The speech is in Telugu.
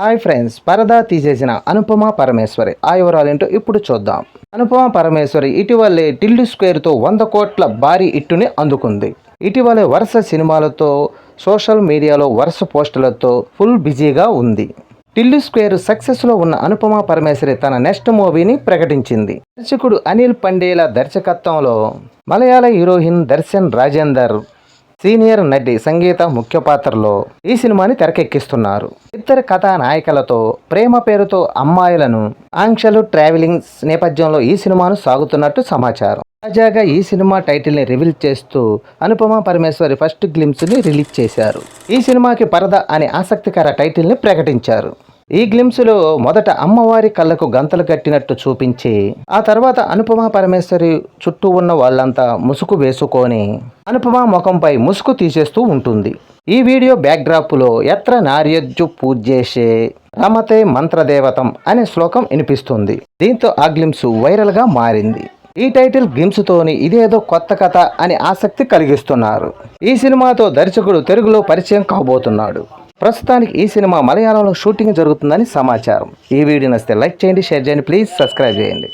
హాయ్ ఫ్రెండ్స్ పరదా తీసేసిన అనుపమ పరమేశ్వరి ఆ వివరాలేంటో ఇప్పుడు చూద్దాం. అనుపమ పరమేశ్వరి ఇటీవలే టిల్లు స్క్వేర్తో వంద కోట్ల భారీ ఇట్టుని అందుకుంది. ఇటీవలే వరుస సినిమాలతో సోషల్ మీడియాలో వరుస పోస్టులతో ఫుల్ బిజీగా ఉంది. టిల్లు స్క్వేర్ సక్సెస్లో ఉన్న అనుపమ పరమేశ్వరి తన నెక్స్ట్ మూవీని ప్రకటించింది. దర్శకుడు అనిల్ పండేల దర్శకత్వంలో మలయాళ హీరోయిన్ దర్శన్ రాజేందర్ సీనియర్ నటి సంగీత ముఖ్య పాత్రలో ఈ సినిమాని తెరకెక్కిస్తున్నారు. ఇద్దరు కథానాయికలతో ప్రేమ పేరుతో అమ్మాయిలను ఆంక్షలు ట్రావెలింగ్ నేపథ్యంలో ఈ సినిమాను సాగుతున్నట్టు సమాచారం. తాజాగా ఈ సినిమా టైటిల్ని రివీల్ చేస్తూ అనుపమ పరమేశ్వరి ఫస్ట్ గ్లిమ్స్ని రిలీజ్ చేశారు. ఈ సినిమాకి పరద అనే ఆసక్తికర టైటిల్ని ప్రకటించారు. ఈ గ్లిమ్స్లో మొదట అమ్మవారి కళ్ళకు గంతలు కట్టినట్టు చూపించి ఆ తర్వాత అనుపమ పరమేశ్వరి చుట్టూ ఉన్న వాళ్ళంతా ముసుగు వేసుకొని అనుపమ ముఖంపై ముసుగు తీసేస్తూ ఉంటుంది. ఈ వీడియో బ్యాక్డ్రాప్లో ఎత్ర నార్యజ్జు పూజేసే రమతే మంత్రదేవతం అనే శ్లోకం వినిపిస్తుంది. దీంతో ఆ గ్లిమ్స్ వైరల్గా మారింది. ఈ టైటిల్ గ్లిమ్స్ తోని ఇదేదో కొత్త కథ అని ఆసక్తి కలిగిస్తున్నారు. ఈ సినిమాతో దర్శకుడు తెలుగులో పరిచయం కాబోతున్నాడు. ప్రస్తుతానికి ఈ సినిమా మలయాళంలో షూటింగ్ జరుగుతుందని సమాచారం. ఈ వీడియో నచ్చితే లైక్ చేయండి షేర్ చేయండి ప్లీజ్ సబ్స్క్రైబ్ చేయండి.